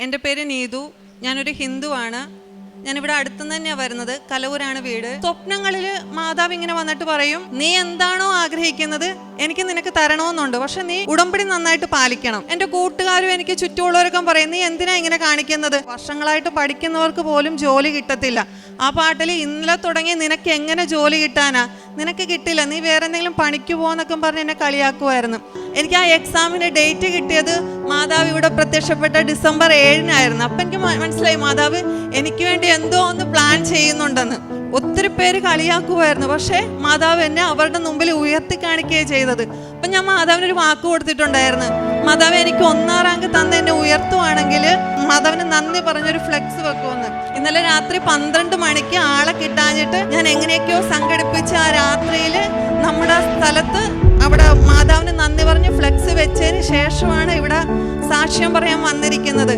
എന്റെ പേര് നീതു. ഞാനൊരു ഹിന്ദുവാണ്. ഞാനിവിടെ അടുത്തുനിന്ന് തന്നെയാണ് വരുന്നത്. കലവൂരാണ് വീട്. സ്വപ്നങ്ങളിൽ മാതാവ് ഇങ്ങനെ വന്നിട്ട് പറയും നീ എന്താണോ ആഗ്രഹിക്കുന്നത്? എനിക്ക് നിനക്ക് തരണമെന്നുണ്ട്. പക്ഷെ നീ ഉടമ്പടി നന്നായിട്ട് പാലിക്കണം. എന്റെ കൂട്ടുകാരും എനിക്ക് ചുറ്റുമുള്ളവരൊക്കെ പറയും നീ എന്തിനാ ഇങ്ങനെ കാണിക്കുന്നത്? വർഷങ്ങളായിട്ട് പഠിക്കുന്നവർക്ക് പോലും ജോലി കിട്ടത്തില്ല. ആ പാട്ടിൽ ഇന്നലെ തുടങ്ങി നിനക്ക് എങ്ങനെ ജോലി കിട്ടാനാ? നിനക്ക് കിട്ടില്ല നീ വേറെ എന്തെങ്കിലും പണിക്ക് പോകുന്നൊക്കെ പറഞ്ഞ് എന്നെ കളിയാക്കുമായിരുന്നു എനിക്ക് ആ എക്സാമിന് ഡേറ്റ് കിട്ടിയത് മാതാവ് ഇവിടെ പ്രത്യക്ഷപ്പെട്ട ഡിസംബർ ഏഴിനായിരുന്നു. അപ്പം എനിക്ക് മനസ്സിലായി മാതാവ് എനിക്ക് വേണ്ടി എന്തോ ഒന്ന് പ്ലാൻ ചെയ്യുന്നുണ്ടെന്ന്. ഒത്തിരി പേര് കളിയാക്കുമായിരുന്നു പക്ഷേ മാതാവ് എന്നെ അവരുടെ മുമ്പിൽ ഉയർത്തി കാണിക്കുകയാണ് ചെയ്തത്. അപ്പം ഞാൻ മാതാവിനൊരു വാക്ക് കൊടുത്തിട്ടുണ്ടായിരുന്നു. മാതാവ് എനിക്ക് ഒന്നാം റാങ്ക് തന്ന് എന്നെ ഉയർത്തുവാണെങ്കിൽ മാതാവിന് നന്ദി പറഞ്ഞൊരു ഫ്ലെക്സ് വെക്കുമെന്ന്. ഇന്നലെ രാത്രി പന്ത്രണ്ട് മണിക്ക് ആളെ കിട്ടാഞ്ഞിട്ട് ഞാൻ എങ്ങനെയൊക്കെയോ സംഘടിപ്പിച്ച് ആ രാത്രിയിൽ നമ്മുടെ സ്ഥലത്ത് അവിടെ മാതാവിന് നന്ദി പറഞ്ഞ് ഫ്ലെക്സ് വെച്ചതിന് ശേഷമാണ് ഇവിടെ സാക്ഷ്യം പറയാൻ വന്നിരിക്കുന്നത്.